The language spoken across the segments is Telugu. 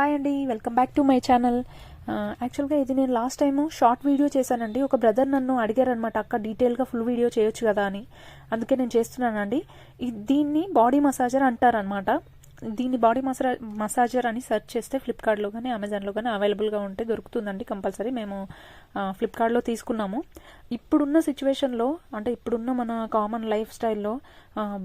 హాయ్ అండి welcome back to my channel. యాక్చువల్గా ఇది నేను లాస్ట్ టైం షార్ట్ వీడియో చేశానండి. ఒక బ్రదర్ నన్ను అడిగారనమాట అక్క డీటెయిల్గా ఫుల్ వీడియో చేయొచ్చు కదా అని. అందుకే నేను చేస్తున్నానండి. దీన్ని బాడీ మసాజర్ అంటారనమాట. దీన్ని బాడీ మసా మసాజర్ అని సెర్చ్ చేస్తే ఫ్లిప్కార్ట్లో కానీ అమెజాన్లో కానీ అవైలబుల్గా ఉంటే దొరుకుతుందండి కంపల్సరీ. మేము ఫ్లిప్కార్ట్లో తీసుకున్నాము. ఇప్పుడున్న సిచ్యువేషన్లో అంటే ఇప్పుడున్న మన కామన్ లైఫ్ స్టైల్లో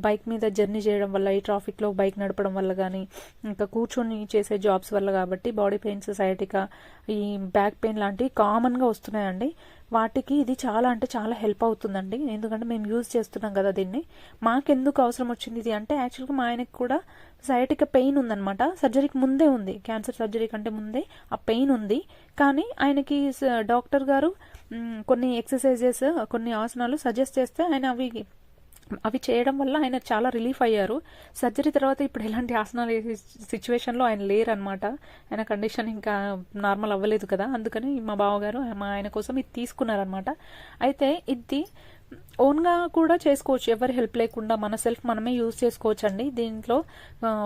బైక్ మీద జర్నీ చేయడం వల్ల ఈ ట్రాఫిక్లో బైక్ నడపడం వల్ల కానీ ఇంకా కూర్చొని చేసే జాబ్స్ వల్ల కాబట్టి బాడీ పెయిన్స్ సైటికా ఈ బ్యాక్ పెయిన్ లాంటివి కామన్గా వస్తున్నాయండి. వాటికి ఇది చాలా అంటే చాలా హెల్ప్ అవుతుందండి. ఎందుకంటే మేము యూజ్ చేస్తున్నాం కదా దీన్ని. మాకెందుకు అవసరం వచ్చింది ఇది? అంటే యాక్చువల్గా మా ఆయనకి కూడా సైటిక పెయిన్ ఉందన్నమాట. సర్జరీకి ముందే ఉంది. క్యాన్సర్ సర్జరీ కంటే ముందే ఆ పెయిన్ ఉంది. కానీ ఆయనకి డాక్టర్ డాక్టర్ గారు కొన్ని ఎక్సర్సైజెస్ కొన్ని ఆసనాలు సజెస్ట్ చేస్తే ఆయన అవి అవి చేయడం వల్ల ఆయన చాలా రిలీఫ్ అయ్యారు. సర్జరీ తర్వాత ఇప్పుడు ఎలాంటి ఆసనాలు సిచ్యువేషన్లో ఆయన లేరనమాట ఆయన కండిషన్ ఇంకా నార్మల్ అవ్వలేదు కదా. అందుకని మా బావగారు మా ఆయన కోసం ఇది తీసుకున్నారనమాట అయితే ఇది ఓన్గా కూడా చేసుకోవచ్చు. ఎవరి హెల్ప్ లేకుండా మన సెల్ఫ్ మనమే యూజ్ చేసుకోవచ్చు అండి దీంట్లో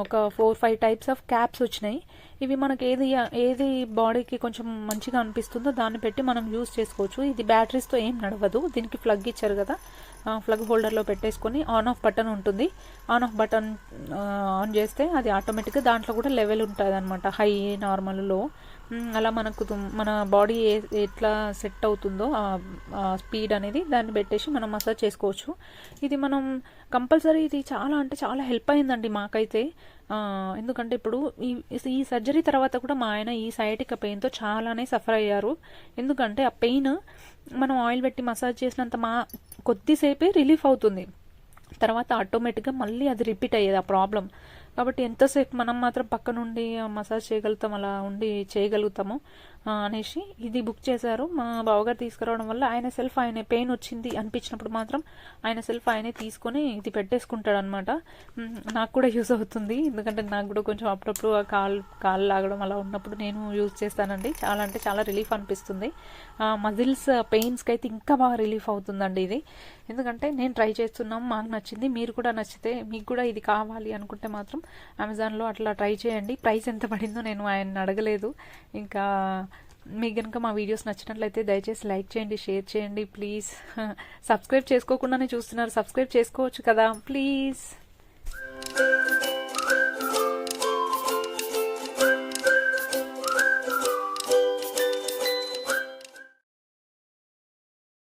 ఒక four five types of caps వచ్చినాయి. ఇవి మనకి ఏది ఏది బాడీకి కొంచెం మంచిగా అనిపిస్తుందో దాన్ని పెట్టి మనం యూజ్ చేసుకోవచ్చు. ఇది బ్యాటరీస్తో ఏం నడవదు. దీనికి ప్లగ్ ఇచ్చారు కదా. ప్లగ్ హోల్డర్లో పెట్టేసుకొని ఆన్ ఆఫ్ బటన్ ఉంటుంది. ఆన్ ఆఫ్ బటన్ ఆన్ చేస్తే అది ఆటోమేటిక్గా దాంట్లో కూడా లెవెల్ ఉంటుంది అనమాట హై నార్మల్లో అలా మనకు మన బాడీ ఎట్లా సెట్ అవుతుందో స్పీడ్ అనేది దాన్ని పెట్టేసి మనం మసాజ్ చేసుకోవచ్చు. ఇది మనం కంపల్సరీ ఇది చాలా అంటే చాలా హెల్ప్ అయిందండి మాకైతే. ఎందుకంటే ఇప్పుడు ఈ ఈ సర్జరీ తర్వాత కూడా మా ఆయన ఈ సైటిక్ పెయిన్తో చాలానే సఫర్ అయ్యారు. ఎందుకంటే ఆ పెయిన్ మనం ఆయిల్ పెట్టి మసాజ్ చేసినంత మా కొద్దిసేపే రిలీఫ్ అవుతుంది. తర్వాత ఆటోమేటిక్గా మళ్ళీ అది రిపీట్ అయ్యేది ఆ ప్రాబ్లం. కాబట్టి ఎంతసేపు మనం మాత్రం పక్క నుండి మసాజ్ చేయగలుగుతాం అలా ఉండి చేయగలుగుతామో. అనేసి ఇది బుక్ చేశారు. మా బావగారు తీసుకురావడం వల్ల ఆయన సెల్ఫ్ ఆయన పెయిన్ వచ్చింది అనిపించినప్పుడు మాత్రం ఆయన సెల్ఫ్ ఆయనే తీసుకొని ఇది పెట్టేసుకుంటాడు అనమాట నాకు కూడా యూస్ అవుతుంది. ఎందుకంటే నాకు కూడా కొంచెం అప్పుడప్పుడు ఆ కాలు కాలు లాగడం అలా ఉన్నప్పుడు నేను యూజ్ చేస్తానండి. చాలా అంటే చాలా రిలీఫ్ అనిపిస్తుంది. మజిల్స్ పెయిన్స్కి అయితే ఇంకా బాగా రిలీఫ్ అవుతుందండి ఇది. ఎందుకంటే నేను ట్రై చేస్తున్నాం మాకు నచ్చింది మీరు కూడా నచ్చితే మీకు కూడా ఇది కావాలి అనుకుంటే మాత్రం అమెజాన్లో అట్లా ట్రై చేయండి. ప్రైస్ ఎంత పడిందో నేను ఆయన అడగలేదు. ఇంకా మీకు కనుక మా వీడియోస్ నచ్చినట్లయితే దయచేసి లైక్ చేయండి షేర్ చేయండి ప్లీజ్ సబ్స్క్రైబ్ చేసుకోకుండానే చూస్తున్నారు. సబ్స్క్రైబ్ చేసుకోవచ్చు కదా. ప్లీజ్